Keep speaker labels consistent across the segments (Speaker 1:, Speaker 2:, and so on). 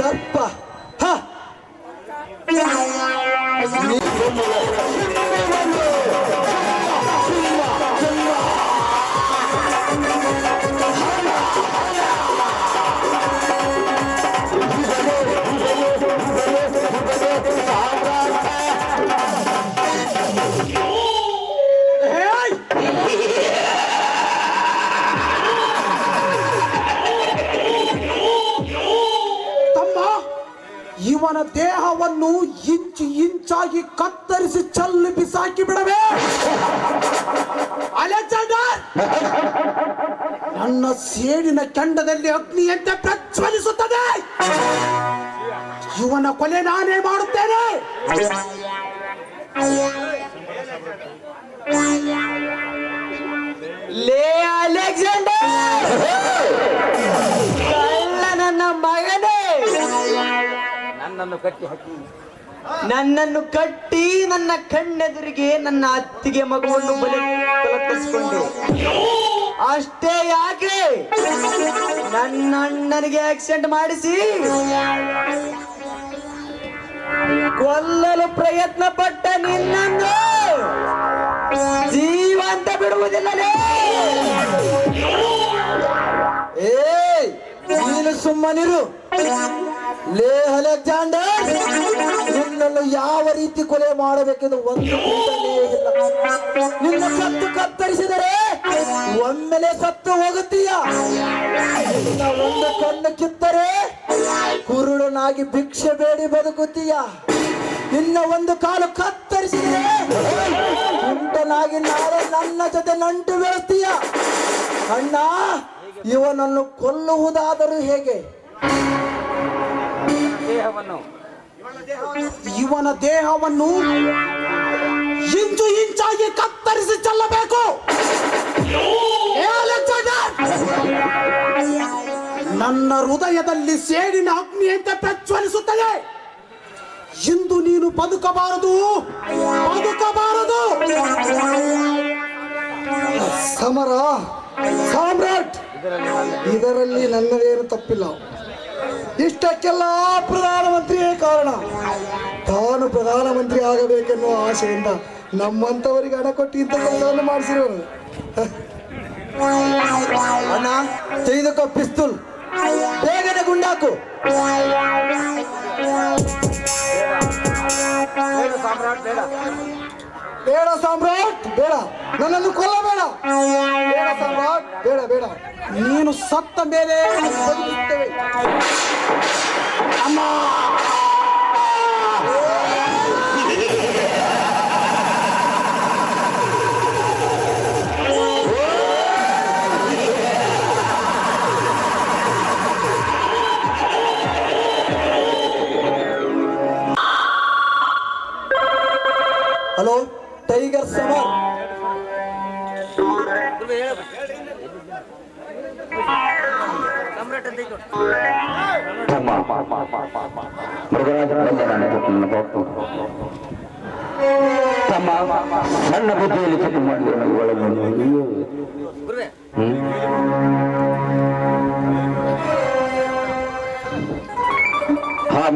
Speaker 1: ಸರ್ಪ ಹ
Speaker 2: ಇಂಚು ಇಂಚಾಗಿ ಕತ್ತರಿಸಿ ಚಲ್ಲು ಬಿಸಾಕಿ ಬಿಡವೇ. ಅಲೆಕ್ಸಾಂಡರ್! ನನ್ನ ಸೇಡಿನ ಕೆಂಡದಲ್ಲಿ ಅಗ್ನಿಯಂತೆ ಪ್ರಜ್ವಲಿಸುತ್ತದೆ. ಇವನ ಕೊಲೆ ನಾನೇ ಮಾಡುತ್ತೇನೆ.
Speaker 1: ಲೇ ಅಲೆಕ್ಸಾಂಡರ್! ನನ್ನ ಮಗನೇ!
Speaker 3: ನನ್ನನ್ನು ಕಟ್ಟಿ ಹಾಕಿ.
Speaker 1: ನನ್ನನ್ನು ಕಟ್ಟಿ ನನ್ನ ಕಣ್ಣೆದುರಿಗೆ ನನ್ನ ಅತ್ತಿಗೆ ಮಗುವನ್ನು ಬಲಿ ಅಷ್ಟೇ ಯಾಕೆ? ನನ್ನ ಅಣ್ಣನಿಗೆ ಆಕ್ಸಿಡೆಂಟ್ ಮಾಡಿಸಿ. ಕೊಲ್ಲಲು ಪ್ರಯತ್ನ ಪಟ್ಟ ನಿನ್ನನ್ನು ಜೀವಂತ ಬಿಡುವುದಿಲ್ಲಲೇ. ಏ ನೀನು ಸುಮ್ಮನಿರು. ಲೇ ಅಲೆಕ್ಸಾಂಡರ್ ನಿನ್ನನ್ನು ಯಾವ ರೀತಿ ಕೊಲೆ ಮಾಡಬೇಕೆಂದು ಒಂದು ನಿನ್ನ ಸತ್ತು ಕತ್ತರಿಸಿದರೆ ಒಮ್ಮೆಲೆ ಸತ್ತು ಹೋಗುತ್ತೀಯ? ನಿನ್ನ ಒಂದು ಕಣ್ಣು ಕಿತ್ತರೆ ಕುರುಡನಾಗಿ ಭಿಕ್ಷೆ ಬೇಡಿ ಬದುಕುತ್ತೀಯ? ನಿನ್ನ ಒಂದು ಕಾಲು ಕತ್ತರಿಸಿದರೆ ಕುಂಟನಾಗಿ ನಾಳೆ ನನ್ನ ಜೊತೆ ನಂಟು ಬೆಳೆಸ್ತೀಯ ಅಣ್ಣ, ಇವನನ್ನು ಕೊಲ್ಲುವುದಾದರೂ ಹೇಗೆ?
Speaker 3: ದೇಹವನ್ನು
Speaker 2: ಇವನ ದೇಹವನ್ನು ಇಂಚು ಇಂಚಾಗಿ ಕತ್ತರಿಸಿ ಚೆಲ್ಲಬೇಕು! ನನ್ನ ಹೃದಯದಲ್ಲಿ ಸೇಡಿನ ಅಗ್ನಿಯಂತೆ ಪ್ರಜ್ವಲಿಸುತ್ತದೆ ಇಂದು ನೀನು ಬದುಕಬಾರದು ಬದುಕಬಾರದು.
Speaker 1: ಸಮರ, ಸಾಮ್ರಾಟ್, ಇದರಲ್ಲಿ ನನ್ನದೇನು ತಪ್ಪಿಲ್ಲ. ಇಷ್ಟಕ್ಕೆಲ್ಲ ಪ್ರಧಾನಮಂತ್ರಿಯೇ ಕಾರಣ. ತಾನು ಪ್ರಧಾನಮಂತ್ರಿ ಆಗಬೇಕೆನ್ನುವ ಆಸೆಯಿಂದ ನಮ್ಮಂತವರಿಗೆ ಹಣ ಕೊಟ್ಟು ಇಂಥ ಕೆಲಸವನ್ನು ಮಾಡಿಸಿರೋನು ಅಣ್ಣ ಪಿಸ್ತೂಲ್. ಬೇಗನೆ ಗುಂಡಾಕು.
Speaker 3: ಬೇಡ ಸಾಮ್ರಾಟ್, ಬೇಡ.
Speaker 1: ಬೇಡ ಸಾಮ್ರಾಟ್, ಬೇಡ. ನನ್ನನ್ನು ಕೊಲ್ಲಬೇಡ. ಬೇಡ ಸಾಮ್ರಾಟ್, ಬೇಡ ಬೇಡ.
Speaker 2: ನೀನು ಸತ್ತ ಮೇಲೆ
Speaker 4: Ama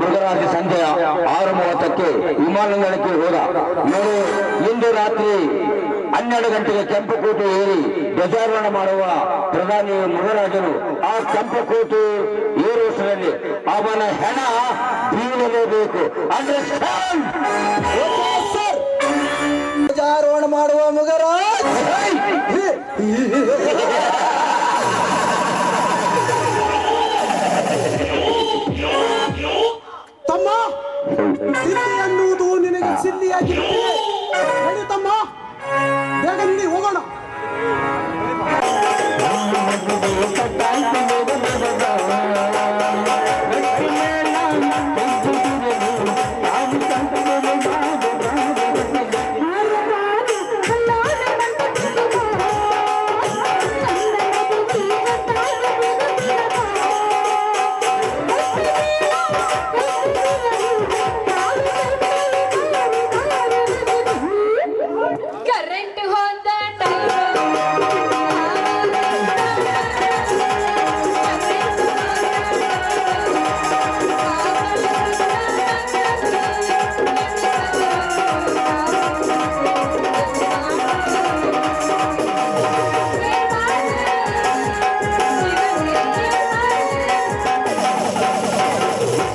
Speaker 4: ಮೃಗರಾಜ ಸಂಜೆ ಆರು ಮೂವತ್ತಕ್ಕೆ ವಿಮಾನ ನಿಲ್ದಾಣಕ್ಕೆ ಹೋದ. ಇವರು ಇಂದು ರಾತ್ರಿ ಹನ್ನೆರಡು ಗಂಟೆಗೆ ಕೆಂಪುಕೋಟೆ ಏರಿ ಧ್ವಜಾರೋಹಣ ಮಾಡುವ ಪ್ರಧಾನಿ ಮೃಗರಾಜರು ಆ ಕೆಂಪುಕೋಟೆ ಏರುವಷ್ಟರಲ್ಲಿ ಅವನ ಹೆಣ ಬೀಳಲೇಬೇಕು. ಅಂಡರ್ಸ್ಟ್ಯಾಂಡ್
Speaker 1: ಧ್ವಜಾರೋಹಣ ಮಾಡುವ ಮುಗರಾಜ್.
Speaker 2: ತಮ್ಮ ಸಿದ್ಧಿ ಅನ್ನುವುದು ನಿನಗೆ ಸಿಲ್ಲಿಯಾಗಿರುತ್ತದೆ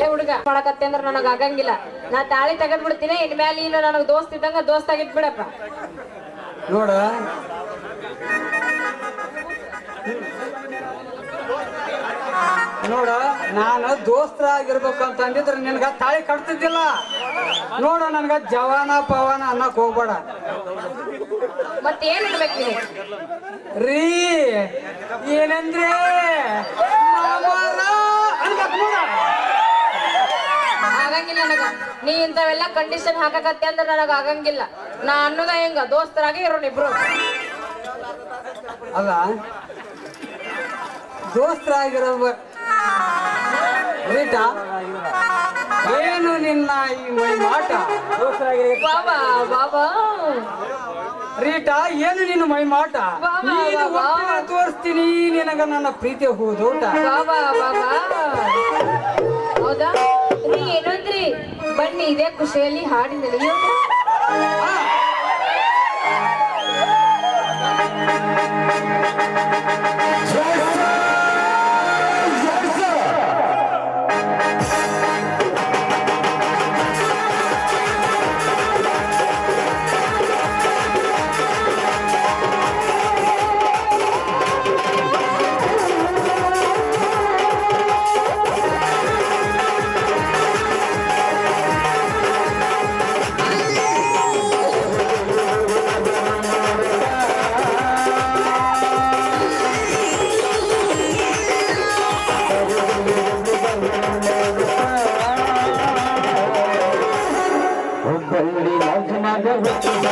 Speaker 5: ಏ ಹುಡುಗ ಮಾಡಕತ್ತೆ ಅಂದ್ರೆ ನನಗೆ ಆಗಂಗಿಲ್ಲ. ನಾ ತಾಳಿ ತೆಗೆದ್ ಬಿಡ್ತೀನಿ ಇನ್ಮೇಲೆ ಇಲ್ಲ ನನಗೆ ದೋಸ್ತ ಇದ್ದಂಗ ದೋಸ್ತ ಆಗಿದ್ ಬಿಡಪ್ಪ
Speaker 6: ನೋಡ. ನೋಡ ನಾನು ದೋಸ್ತರಾಗಿರ್ಬೇಕು ಅಂತ ಅಂದಿದ್ರೆ ನಿನ್ಗ ತಾಳಿ ಕಟ್ತಿದ್ದಿಲ್ಲ. ನೋಡ ನನ್ಗ ಜವಾನ ಪವನ ಅನ್ನಕ್ ಹೋಗ್ಬೇಡ.
Speaker 5: ಮತ್ತೇನ್ ಏನ್ ಇಡ್ಬೇಕು ನೀವು
Speaker 6: ರೀ ಏನಂದ್ರೆ ಮಾಮಾರ ಅನ್ಬೇಕ್ ನೋಡ.
Speaker 5: ಆಗಂಗಿಲ್ಲ ನನಗ. ನೀ ಇಂಥವೆಲ್ಲ ಕಂಡೀಷನ್ ಹಾಕಕತ್ತೆ ಅಂದ್ರೆ ನನಗ ಆಗಂಗಿಲ್ಲ. ನಾ ಅನ್ನೋದ ಹೆಂಗ? ದೋಸ್ತರಾಗಿ ಇರೋಣ ಇಬ್ರು.
Speaker 6: ಅಲ್ಲ ದೋಸ್ತರಾಗಿರೋ ರೀಟಾ ಏನು ನಿನ್ನ ಈ ಮೈಮಾಟ
Speaker 5: ಬಾಬಾ ಬಾಬಾ.
Speaker 6: ರೀಟಾ ಏನು ನಿನ್ನ
Speaker 5: ಮೈ ಮಾಟ?
Speaker 6: ನೀನು. ತೋರಿಸ್ತೀನಿ ನಿನಗ ನನ್ನ ಪ್ರೀತಿ ಹೋದೋಟ.
Speaker 5: ಬಾಬಾ ಬಾಬಾ. ಹೌದಾ? ನೀ ಬನ್ನಿ ಇದೇ ಖುಷಿಯಲ್ಲಿ ಹಾಡಿ ನಡೆಯೋಣ
Speaker 4: ಹುಬ್ಬಳ್ಳಿ ರಾಜನಾಗ ಹುಟ್ಟಿದ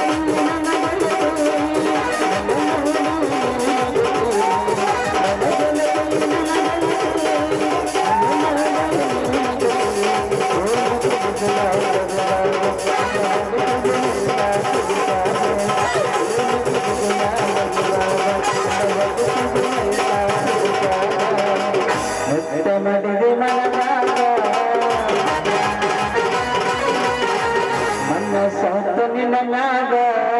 Speaker 4: Thank you. না গো